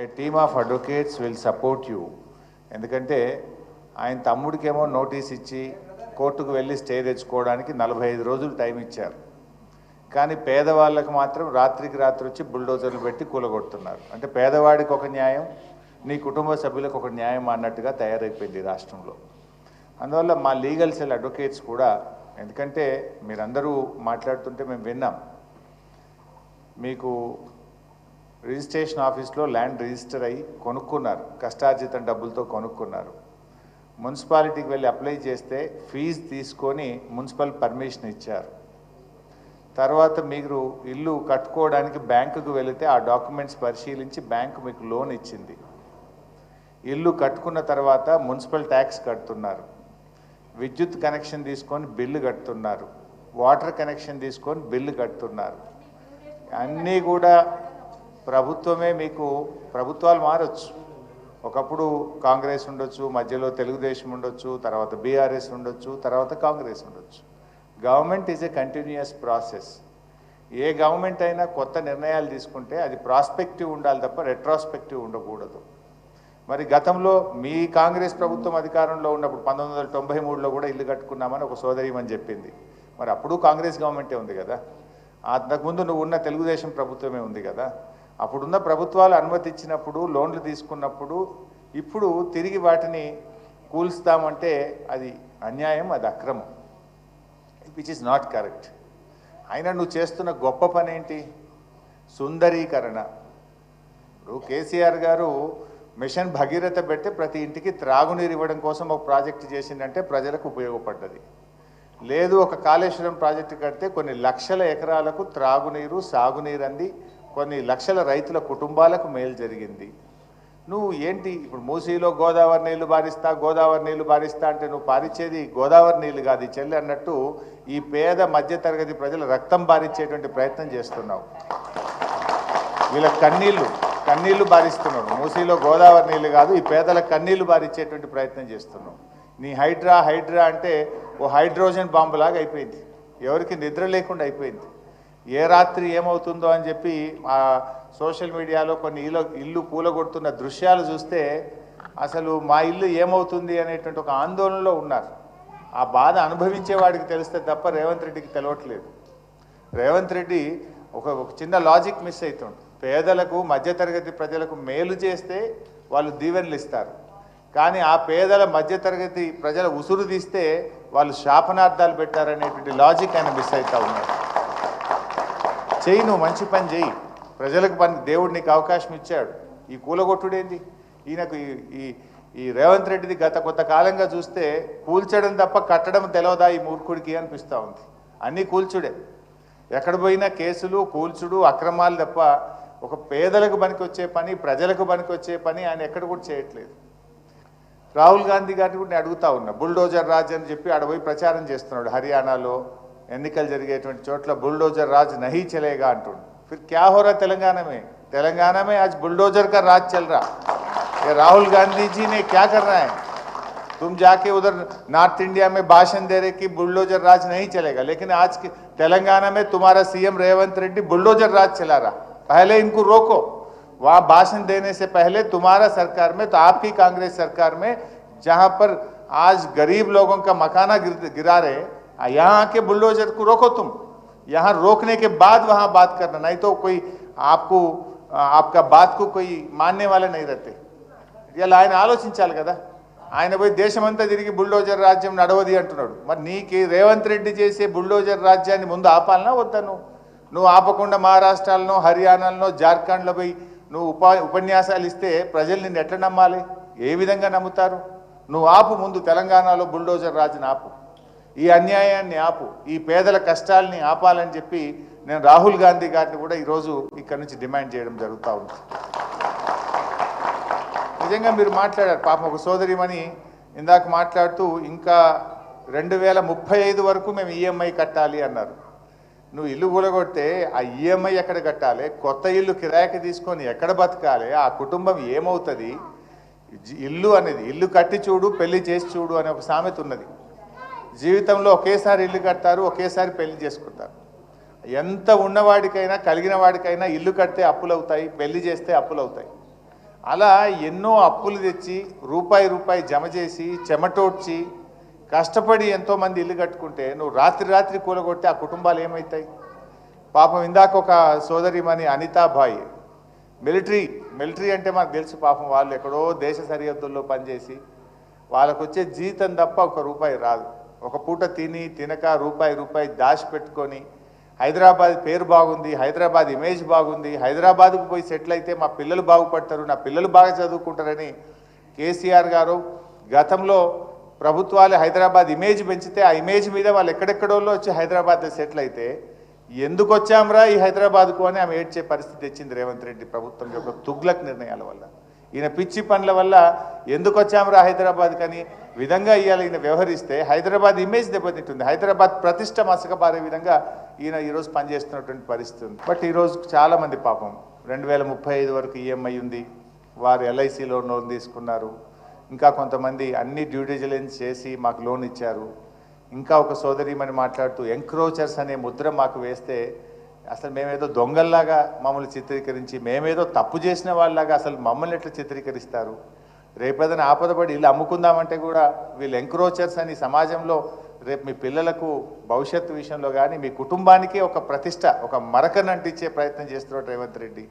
A team of advocates will support you ఎందుకంటే ఆయన తమ్ముడికేమో notice ఇచ్చి కోర్టుకు వెళ్ళి స్టే తెచ్చుకోవడానికి నలభై ఐదు రోజులు టైం ఇచ్చారు. కానీ పేదవాళ్ళకు మాత్రం రాత్రికి రాత్రి వచ్చి బుల్డోజర్లు పెట్టి కూలగొడుతున్నారు. అంటే పేదవాడికి ఒక న్యాయం నీ కుటుంబ సభ్యులకు ఒక న్యాయం అన్నట్టుగా తయారైపోయింది రాష్ట్రంలో. అందువల్ల మా లీగల్ సెల్ అడ్వకేట్స్ కూడా ఎందుకంటే మీరందరూ మాట్లాడుతుంటే మేము విన్నాం. మీకు రిజిస్ట్రేషన్ ఆఫీస్లో ల్యాండ్ రిజిస్టర్ అయ్యి కొనుక్కున్నారు. కష్టార్జితం డబ్బులతో కొనుక్కున్నారు. మున్సిపాలిటీకి వెళ్ళి అప్లై చేస్తే ఫీజు తీసుకొని మున్సిపల్ పర్మిషన్ ఇచ్చారు. తర్వాత మీరు ఇల్లు కట్టుకోవడానికి బ్యాంకుకు వెళితే ఆ డాక్యుమెంట్స్ పరిశీలించి బ్యాంకు మీకు లోన్ ఇచ్చింది. ఇల్లు కట్టుకున్న తర్వాత మున్సిపల్ ట్యాక్స్ కడుతున్నారు. విద్యుత్ కనెక్షన్ తీసుకొని బిల్లు కడుతున్నారు. వాటర్ కనెక్షన్ తీసుకొని బిల్లు కడుతున్నారు. అన్నీ కూడా ప్రభుత్వమే మీకు ప్రభుత్వాలు మారచ్చు. ఒకప్పుడు కాంగ్రెస్ ఉండొచ్చు మధ్యలో తెలుగుదేశం ఉండొచ్చు తర్వాత బీఆర్ఎస్ ఉండొచ్చు తర్వాత కాంగ్రెస్ ఉండొచ్చు. Government is a continuous process a government అయినా కొత్త నిర్ణయాలు తీసుకుంటే అది ప్రాస్పెక్టివ్ ఉండాలి తప్ప రెట్రాస్పెక్టివ్ ఉండకూడదు. మరి గతంలో మీ కాంగ్రెస్ ప్రభుత్వం అధికారంలో ఉన్నప్పుడు పంతొమ్మిది వందల తొంభై మూడులో కూడా ఇల్లు కట్టుకున్నామని ఒక సోదరిమని చెప్పింది. మరి అప్పుడు కాంగ్రెస్ గవర్నమెంటే ఉంది కదా. అంతకుముందు నువ్వు ఉన్న తెలుగుదేశం ప్రభుత్వమే ఉంది కదా. అప్పుడున్న ప్రభుత్వాలు అనుమతి ఇచ్చినప్పుడు లోన్లు తీసుకున్నప్పుడు ఇప్పుడు తిరిగి వాటిని కూల్స్తామంటే అది అన్యాయం అది అక్రమం. విచ్ ఇస్ నాట్ కరెక్ట్ అయినా నువ్వు చేస్తున్న గొప్ప పని ఏంటి సుందరీకరణ. ఇప్పుడు కేసీఆర్ గారు మిషన్ భగీరథ పెడితే ప్రతి ఇంటికి త్రాగునీరు ఇవ్వడం కోసం ఒక ప్రాజెక్టు చేసిందంటే ప్రజలకు ఉపయోగపడ్డది. లేదు ఒక కాళేశ్వరం ప్రాజెక్టు కడితే కొన్ని లక్షల ఎకరాలకు త్రాగునీరు సాగునీరు అంది కొన్ని లక్షల రైతుల కుటుంబాలకు మేలు జరిగింది. నువ్వు ఏంటి ఇప్పుడు మూసీలో గోదావరి నీళ్ళు బారిస్తా గోదావరి నీళ్ళు బారిస్తా అంటే నువ్వు పారిచ్చేది గోదావరి నీళ్ళు కాదు చెల్లి అన్నట్టు ఈ పేద మధ్యతరగతి ప్రజల రక్తం బారిచ్చేటువంటి ప్రయత్నం చేస్తున్నావు. వీళ్ళ కన్నీళ్ళు కన్నీళ్ళు బారిస్తున్నావు. మూసీలో గోదావరి నీళ్ళు కాదు ఈ పేదల కన్నీళ్ళు బారిచ్చేటువంటి ప్రయత్నం చేస్తున్నావు. నీ హైడ్రా హైడ్రా అంటే ఓ హైడ్రోజన్ బాంబు లాగా అయిపోయింది. ఎవరికి నిద్ర లేకుండా అయిపోయింది. ఏ రాత్రి ఏమవుతుందో అని చెప్పి ఆ సోషల్ మీడియాలో కొన్ని ఇల్లు ఇల్లు కూలగొడుతున్న దృశ్యాలు చూస్తే అసలు మా ఇల్లు ఏమవుతుంది అనేటువంటి ఒక ఆందోళనలో ఉన్నారు. ఆ బాధ అనుభవించే వాడికి తెలిస్తే తప్ప రేవంత్ రెడ్డికి తెలవట్లేదు. రేవంత్ రెడ్డి ఒక ఒక చిన్న లాజిక్ మిస్ అవుతుంది పేదలకు మధ్యతరగతి ప్రజలకు మేలు చేస్తే వాళ్ళు దీవెనలు ఇస్తారు. కానీ ఆ పేదల మధ్యతరగతి ప్రజల ఉసురు తీస్తే వాళ్ళు శాపనార్థాలు పెట్టారనేటువంటి లాజిక్ ఆయన మిస్ అవుతా ఉన్నారు. చెయ్యి నువ్వు మంచి పని చెయ్యి ప్రజలకు పని దేవుడు నీకు అవకాశం ఇచ్చాడు. ఈ కూలగొట్టుడేంది? ఈయనకు ఈ ఈ ఈ రేవంత్ రెడ్డిది గత కొత్త కాలంగా చూస్తే కూల్చడం తప్ప కట్టడం తెలవదా ఈ మూర్ఖుడికి అనిపిస్తూ ఉంది. అన్నీ కూల్చుడే. ఎక్కడ పోయినా కేసులు కూల్చుడు అక్రమాలు తప్ప ఒక పేదలకు పనికొచ్చే పని ప్రజలకు పనికొచ్చే పని ఆయన ఎక్కడ కూడా చేయట్లేదు. రాహుల్ గాంధీ గారిని కూడా నేను అడుగుతా ఉన్నా. బుల్డోజర్ రాజ్ అని చెప్పి ఆడపోయి ప్రచారం చేస్తున్నాడు హర్యానాలో. ఎన్నికలు జరిగేటువంటి చోట్ల బుల్డోజర్ రాజ్ నహీ చలేగా అంటుండు ఫిర్ క్యా हो रहा तेलंगाना में तेलंगाना में आज बुलडोजर का राज चल रहा ये राहुल गांधी जी ने क्या कर रहा है तुम जाके उधर नॉर्थ इंडिया में भाषण दे रहे कि बुलडोजर राज नहीं चलेगा लेकिन आज के तेलंगाना में तुम्हारा सीएम रेवंत रेड्डी बुलडोजर राज चला रहा पहले इनको रोको वहां भाषण देने से पहले तुम्हारा सरकार में तो आपकी कांग्रेस सरकार में जहां पर आज गरीब लोगों का मकाना गिर, गिरा रहे यहाँ आके बुलडोजर को रोको तुम यहाँ रोकने के बाद वहां बात करना नहीं तो कोई आपको आपका बात को कोई मानने वाले नहीं रहते ఇలా ఆయన ఆలోచించాలి కదా ఆయన పోయి దేశమంతా తిరిగి బుల్డోజర్ రాజ్యం నడవది అంటున్నాడు మరి నీకు రేవంత్ రెడ్డి చేసే బుల్డోజర్ రాజ్యాన్ని ముందు ఆపాలనా వద్దా నువ్వు నువ్వు ఆపకుండా మహారాష్ట్రాలనో హర్యానాలో జార్ఖండ్లో పోయి నువ్వు ఉపా ఉపన్యాసాలు ఇస్తే ప్రజలు నిన్ను ఎట్లా నమ్మాలి ఏ విధంగా నమ్ముతారు నువ్వు ఆపు ముందు తెలంగాణలో బుల్డోజర్ రాజుని ఆపు ఈ అన్యాయాన్ని ఆపు ఈ పేదల కష్టాల్ని ఆపాలని చెప్పి నేను రాహుల్ గాంధీ గారిని కూడా ఈరోజు ఇక్కడ నుంచి డిమాండ్ చేయడం జరుగుతూ ఉంది. నిజంగా మీరు మాట్లాడారు పాపం ఒక సోదరిమణి ఇందాక మాట్లాడుతూ ఇంకా రెండు వేల ముప్పై ఐదు వరకు మేము ఈఎంఐ కట్టాలి అన్నారు. నువ్వు ఇల్లు కూలగొడితే ఆ ఈఎంఐ ఎక్కడ కట్టాలి? కొత్త ఇల్లు కిరాయికి తీసుకొని ఎక్కడ బతకాలి? ఆ కుటుంబం ఏమవుతుంది? ఇల్లు అనేది ఇల్లు కట్టి చూడు పెళ్ళి చేసి చూడు అనే ఒక సామెత ఉన్నది. జీవితంలో ఒకేసారి ఇల్లు కడతారు ఒకేసారి పెళ్ళి చేసుకుంటారు. ఎంత ఉన్నవాడికైనా కలిగిన వాడికైనా ఇల్లు కడితే అప్పులు అవుతాయి పెళ్ళి చేస్తే అప్పులు అవుతాయి అలా ఎన్నో అప్పులు తెచ్చి రూపాయి రూపాయి జమ చేసి చెమటోడ్చి కష్టపడి ఎంతోమంది ఇల్లు కట్టుకుంటే నువ్వు రాత్రి రాత్రి కూలగొట్టి ఆ కుటుంబాలు ఏమవుతాయి పాపం ఇందాక ఒక సోదరిమణి అనితాబాయి మిలిటరీ మిలిటరీ అంటే మనకు తెలుసు పాపం వాళ్ళు ఎక్కడో దేశ సరిహద్దుల్లో పనిచేసి వాళ్ళకు వచ్చే జీతం తప్ప ఒక రూపాయి రాదు. ఒక పూట తిని తినక రూపాయి రూపాయి దాచి పెట్టుకొని హైదరాబాద్ పేరు బాగుంది హైదరాబాద్ ఇమేజ్ బాగుంది హైదరాబాద్కు పోయి సెటిల్ అయితే మా పిల్లలు బాగుపడతారు నా పిల్లలు బాగా చదువుకుంటారని కేసీఆర్ గారు గతంలో ప్రభుత్వాలు హైదరాబాద్ ఇమేజ్ పెంచితే ఆ ఇమేజ్ మీద వాళ్ళు ఎక్కడెక్కడోళ్ళు వచ్చి హైదరాబాద్లో సెటిల్ అయితే ఎందుకు వచ్చాంరా ఈ హైదరాబాద్కు అని ఆమె ఏడ్చే పరిస్థితి తెచ్చింది రేవంత్ రెడ్డి ప్రభుత్వం యొక్క తుగ్లక్ నిర్ణయాల వల్ల. ఈయన పిచ్చి పనుల వల్ల ఎందుకు వచ్చాంరా హైదరాబాద్ కానీ? విధంగా ఇవాళ ఈయన వ్యవహరిస్తే హైదరాబాద్ ఇమేజ్ దెబ్బతింటుంది. హైదరాబాద్ ప్రతిష్ట మసకబారే విధంగా ఈయన ఈరోజు పనిచేస్తున్నటువంటి పరిస్థితి ఉంది. బట్ ఈరోజు చాలామంది పాపం. రెండు వేల ముప్పై ఐదు వరకు ఈఎంఐ ఉంది. వారు ఎల్ఐసిలో లోన్ తీసుకున్నారు. ఇంకా కొంతమంది అన్ని డ్యూ చేసి మాకు లోన్ ఇచ్చారు. ఇంకా ఒక సోదరిమని మాట్లాడుతూ ఎంక్రోచర్స్ అనే ముద్ర మాకు వేస్తే అసలు మేమేదో దొంగల్లాగా మమ్మల్ని చిత్రీకరించి మేమేదో తప్పు చేసిన వాళ్ళలాగా అసలు మమ్మల్ని ఎట్లా చిత్రీకరిస్తారు? రేపేదైనా ఆపదపడి ఇల్లు అమ్ముకుందామంటే కూడా వీళ్ళు ఎంక్రోచర్స్ అని సమాజంలో రేపు మీ పిల్లలకు భవిష్యత్తు విషయంలో కానీ మీ కుటుంబానికి ఒక ప్రతిష్ట ఒక మరకను అంటించే ప్రయత్నం చేస్తున్నాడు రేవంత్ రెడ్డి.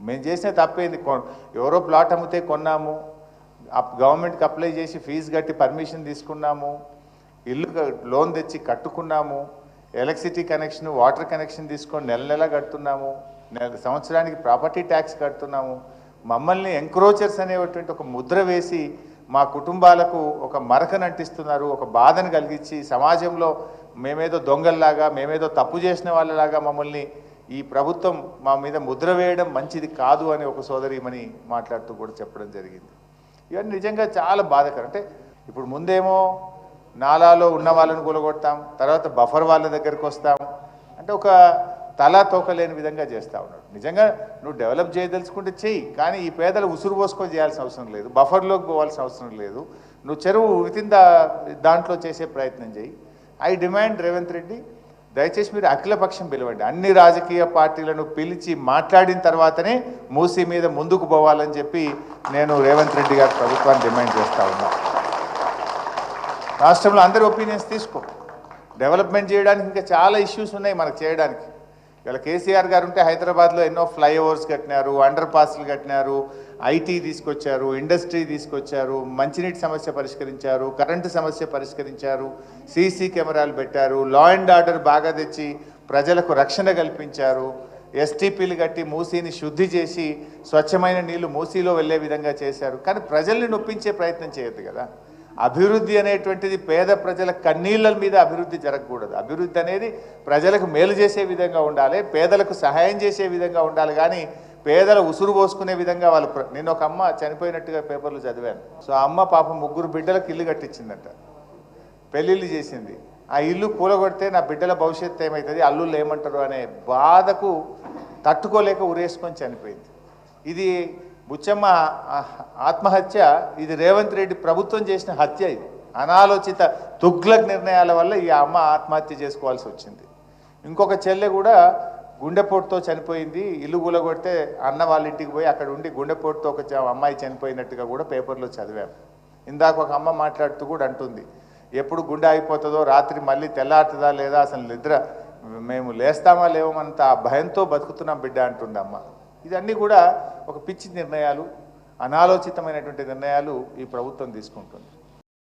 మేము చేసిన తప్పేంది? కొ- ఎవరో ప్లాట్ అమ్మితే కొన్నాము. గవర్నమెంట్కి అప్లై చేసి ఫీజు కట్టి పర్మిషన్ తీసుకున్నాము. ఇల్లు లోన్ తెచ్చి కట్టుకున్నాము. ఎలక్ట్రిసిటీ కనెక్షన్ వాటర్ కనెక్షన్ తీసుకొని నెల నెల కడుతున్నాము. నెల సంవత్సరానికి ప్రాపర్టీ ట్యాక్స్ కడుతున్నాము. మమ్మల్ని ఎంక్రోచర్స్ అనేటువంటి ఒక ముద్ర వేసి మా కుటుంబాలకు ఒక మరకను అంటిస్తున్నారు ఒక బాధను కలిగించి సమాజంలో మేమేదో దొంగల్లాగా మేమేదో తప్పు చేసిన వాళ్ళలాగా మమ్మల్ని ఈ ప్రభుత్వం మా మీద ముద్ర వేయడం మంచిది కాదు అని ఒక సోదరిమని మాట్లాడుతూ కూడా చెప్పడం జరిగింది. ఇవన్నీ నిజంగా చాలా బాధకరం. అంటే ఇప్పుడు ముందేమో నాలాలో ఉన్న వాళ్ళని కూలగొడతాం తర్వాత బఫర్ వాళ్ళ దగ్గరికి వస్తాం. అంటే ఒక తలా తోకలేని విధంగా చేస్తూ ఉన్నాడు. నిజంగా నువ్వు డెవలప్ చేయదలుచుకుంటే చెయ్యి కానీ ఈ పేదలు ఉసురు పోసుకొని చేయాల్సిన అవసరం లేదు. బఫర్లోకి పోవాల్సిన అవసరం లేదు. నువ్వు చెరువు వితిన్ దాంట్లో చేసే ప్రయత్నం చేయి ఐ డిమాండ్ రేవంత్ రెడ్డి దయచేసి మీరు అఖిలపక్షం పిలవండి. అన్ని రాజకీయ పార్టీలను పిలిచి మాట్లాడిన తర్వాతనే మూసీ మీద ముందుకు పోవాలని చెప్పి నేను రేవంత్ రెడ్డి గారి ప్రభుత్వాన్ని డిమాండ్ చేస్తా ఉన్నాను రాష్ట్రంలో అందరి ఒపీనియన్స్ తీసుకో. డెవలప్మెంట్ చేయడానికి ఇంకా చాలా ఇష్యూస్ ఉన్నాయి మనకు చేయడానికి. ఇవాళ కేసీఆర్ గారు ఉంటే హైదరాబాద్లో ఎన్నో ఫ్లైఓవర్స్ కట్టినారు అండర్ పాస్లు కట్టినారు ఐటీ తీసుకొచ్చారు ఇండస్ట్రీ తీసుకొచ్చారు మంచినీటి సమస్య పరిష్కరించారు కరెంటు సమస్య పరిష్కరించారు సీసీ కెమెరాలు పెట్టారు లా అండ్ ఆర్డర్ బాగా తెచ్చి ప్రజలకు రక్షణ కల్పించారు ఎస్టీపీలు కట్టి మూసీని శుద్ధి చేసి స్వచ్ఛమైన నీళ్ళు మూసీలో వెళ్ళే విధంగా చేశారు. కానీ ప్రజల్ని నొప్పించే ప్రయత్నం చేయొద్దు కదా. అభివృద్ధి అనేటువంటిది పేద ప్రజల కన్నీళ్ళ మీద అభివృద్ధి జరగకూడదు. అభివృద్ధి అనేది ప్రజలకు మేలు చేసే విధంగా ఉండాలి పేదలకు సహాయం చేసే విధంగా ఉండాలి. కానీ పేదల ఉసురు పోసుకునే విధంగా వాళ్ళు ప్ర- నేను ఒక అమ్మ చనిపోయినట్టుగా పేపర్లు చదివాను. సో అమ్మ పాపం ముగ్గురు బిడ్డలకు ఇల్లు కట్టించిందంట. పెళ్ళిళ్ళు చేసింది. ఆ ఇల్లు కూలగొడితే నా బిడ్డల భవిష్యత్తు ఏమవుతుంది అల్లుళ్ళు ఏమంటారు? అనే బాధకు తట్టుకోలేక ఉరేసుకొని చనిపోయింది. ఇది బుచ్చమ్మ ఆత్మహత్య ఇది రేవంత్ రెడ్డి ప్రభుత్వం చేసిన హత్య ఇది. అనాలోచిత తుగ్లక్ నిర్ణయాల వల్ల ఈ అమ్మ ఆత్మహత్య చేసుకోవాల్సి వచ్చింది. ఇంకొక చెల్లె కూడా గుండెపోటుతో చనిపోయింది. ఇల్లు కూలగొడితే అన్న వాళ్ళ ఇంటికి పోయి అక్కడ ఉండి గుండెపోటుతో ఒక అమ్మాయి చనిపోయినట్టుగా కూడా పేపర్లో చదివాం. ఇందాక ఒక అమ్మ మాట్లాడుతూ కూడా అంటుంది ఎప్పుడు గుండె అయిపోతుందో రాత్రి మళ్ళీ తెల్లారుతుందా లేదా? అసలు నిద్ర మేము లేస్తామా లేవమంత ఆ భయంతో బతుకుతున్నాం బిడ్డ అంటుంది అమ్మ. ఇదన్నీ కూడా ఒక పిచ్చి నిర్ణయాలు అనాలోచితమైనటువంటి నిర్ణయాలు ఈ ప్రభుత్వం తీసుకుంటుంది.